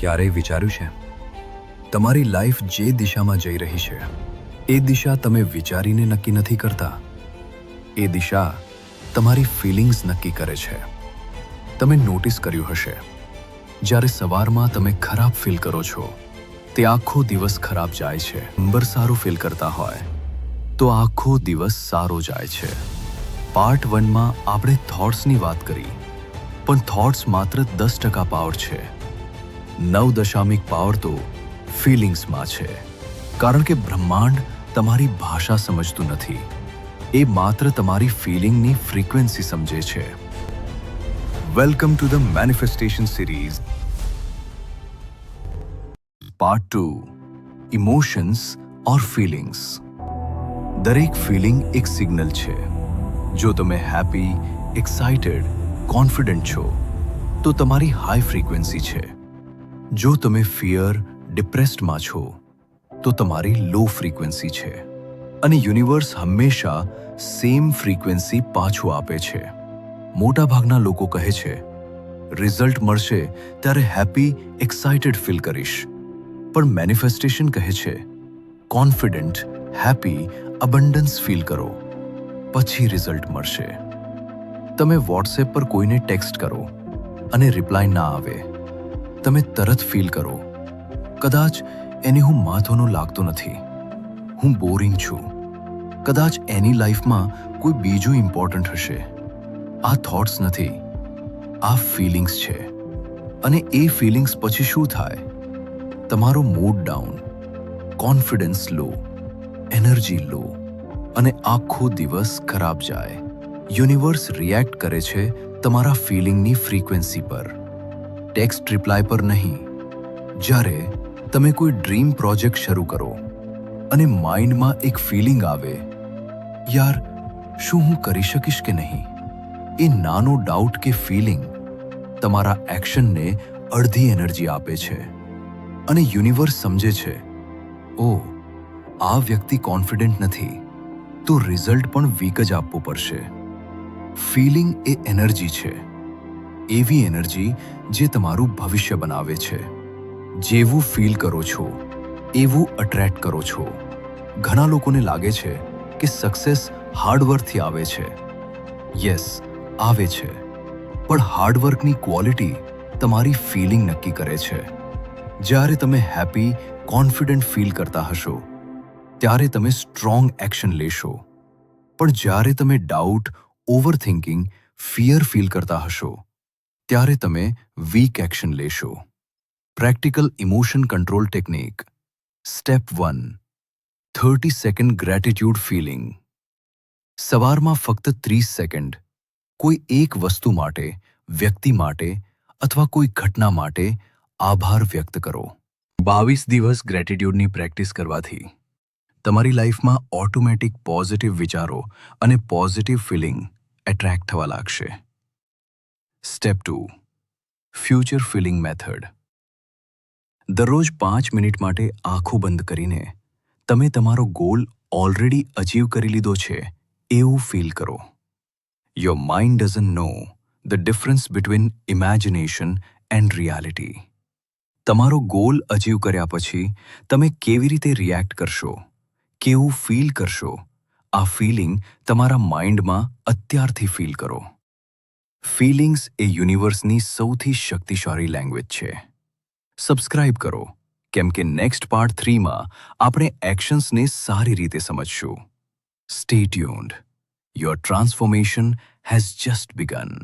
ક્યારેય વિચાર્યું છે? તમારી લાઈફ જે દિશામાં જઈ રહી છે, એ દિશા તમે વિચારીને નક્કી નથી કરતા. એ દિશા તમારી ફિલિંગ્સ નક્કી કરે છે. તમે નોટિસ કર્યું હશે. જ્યારે સવારમાં તમે ખરાબ ફીલ કરો છો, તે આખો દિવસ ખરાબ જાય છે. નંબર સારું ફીલ કરતા હોય, તો આખો દિવસ સારો જાય છે. પાર્ટ વનમાં આપણે થોટ્સની વાત કરી, પણ થોટ્સ માત્ર દસ ટકા પાવર છે. નવ દશામિક પાવર તો ફિલિંગ્સમાં છે કારણ કે બ્રહ્માંડ તમારી ભાષા સમજતું નથી એ માત્ર તમારી ફિલિંગની ફ્રીક્વન્સી સમજે છે welcome to the manifestation series part two emotions or feelings દરેક ફિલિંગ એક સિગ્નલ છે જો તમે હેપી એક્સાઇટેડ કોન્ફિડન્ટ છો તો તમારી હાઈ ફ્રીક્વન્સી છે જો તમે ફિયર ડિપ્રેસ્ડમાં છો, તો તમારી લો ફ્રીક્વન્સી છે અને યુનિવર્સ હંમેશા સેમ ફ્રીક્વન્સી પાછું આપે છે. મોટાભાગના લોકો કહે છે રિઝલ્ટ મળશે ત્યારે હેપી એક્સાઇટેડ ફીલ કરીશ. પણ મેનિફેસ્ટેશન કહે છે કોન્ફિડન્ટ હેપી અબન્ડન્સ ફીલ કરો. પછી રિઝલ્ટ મળશે. તમે વોટ્સએપ પર કોઈને ટેક્સ્ટ કરો અને રિપ્લાય ના આવે. તમે તરત ફીલ કરો. કદાચ એને હું મહત્વનું લાગતો નથી. હું બોરિંગ છું. કદાચ એની લાઈફમાં કોઈ બીજું ઇમ્પોર્ટન્ટ હશે. આ થોટ્સ નથી. આ ફિલિંગ્સ છે. અને એ ફિલિંગ્સ પછી શું થાય? તમારો mood down confidence low energy low અને આખો દિવસ ખરાબ જાય. યુનિવર્સ રિએક્ટ કરે છે તમારા ફિલિંગની ફ્રીક્વન્સી પર. ટેક્સ્ટ રિપ્લાય પર નહીં. જ્યારે તમે કોઈ ડ્રીમ પ્રોજેક્ટ શરૂ કરો અને માઇન્ડમાં એક ફિલિંગ આવે, યાર, શું હું કરી શકીશ કે નહીં? એ નાનો ડાઉટ કે ફિલિંગ તમારા એક્શનને અડધી એનર્જી આપે છે. અને યુનિવર્સ સમજે છે ઓ આ વ્યક્તિ કોન્ફિડન્ટ નથી, તો રિઝલ્ટ પણ વીક જ આપવું પડશે. ફિલિંગ એ એનર્જી છે. એવી એનર્જી જે તમારું ભવિષ્ય બનાવે છે. જેવું ફીલ કરો છો, એવું અટ્રેક્ટ કરો છો. ઘણા લોકોને લાગે છે કે સક્સેસ હાર્ડવર્કથી આવે છે. યસ આવે છે. પણ હાર્ડવર્કની ક્વોલિટી તમારી ફિલિંગ નક્કી કરે છે. જ્યારે તમે હેપી કોન્ફિડન્ટ ફીલ કરતા હશો, ત્યારે તમે સ્ટ્રોંગ એક્શન લેશો. પણ જ્યારે તમે ડાઉટ ઓવરથિંકિંગ ફિયર ફીલ કરતા હશો ત્યારે તમે વીક એક્શન લેશો. Practical emotion control technique step one thirty second gratitude feeling સવારમાં ફક્ત ત્રીસ સેકન્ડ કોઈ એક વસ્તુ માટે, વ્યક્તિ માટે અથવા કોઈ ઘટના માટે આભાર વ્યક્ત કરો. બાવીસ દિવસ ગ્રેટિટ્યુડની પ્રેક્ટિસ કરવાથી તમારી લાઈફમાં ઓટોમેટિક પોઝિટિવ વિચારો અને પોઝિટિવ ફિલિંગ એટ્રેક્ટ થવા લાગશે. Step two future feeling method દરરોજ પાંચ મિનિટ માટે આંખો બંધ કરીને તમે તમારો ગોલ ઓલરેડી અચીવ કરી લીધો છે, એવું ફીલ કરો. Your mind doesn't know the difference between imagination and reality તમારો ગોલ અચીવ કર્યા પછી તમે કેવી રીતે રિએક્ટ કરશો, કેવું ફીલ કરશો, આ ફીલિંગ તમારા માઇન્ડમાં અત્યારથી ફીલ કરો. ફિલિંગ્સ એ યુનિવર્સની સૌથી શક્તિશાળી લેંગ્વેજ છે. સબસ્ક્રાઇબ કરો, કેમ કે નેક્સ્ટ પાર્ટ થ્રીમાં આપણે એક્શન્સને સારી રીતે સમજશું. Stay tuned your transformation has just began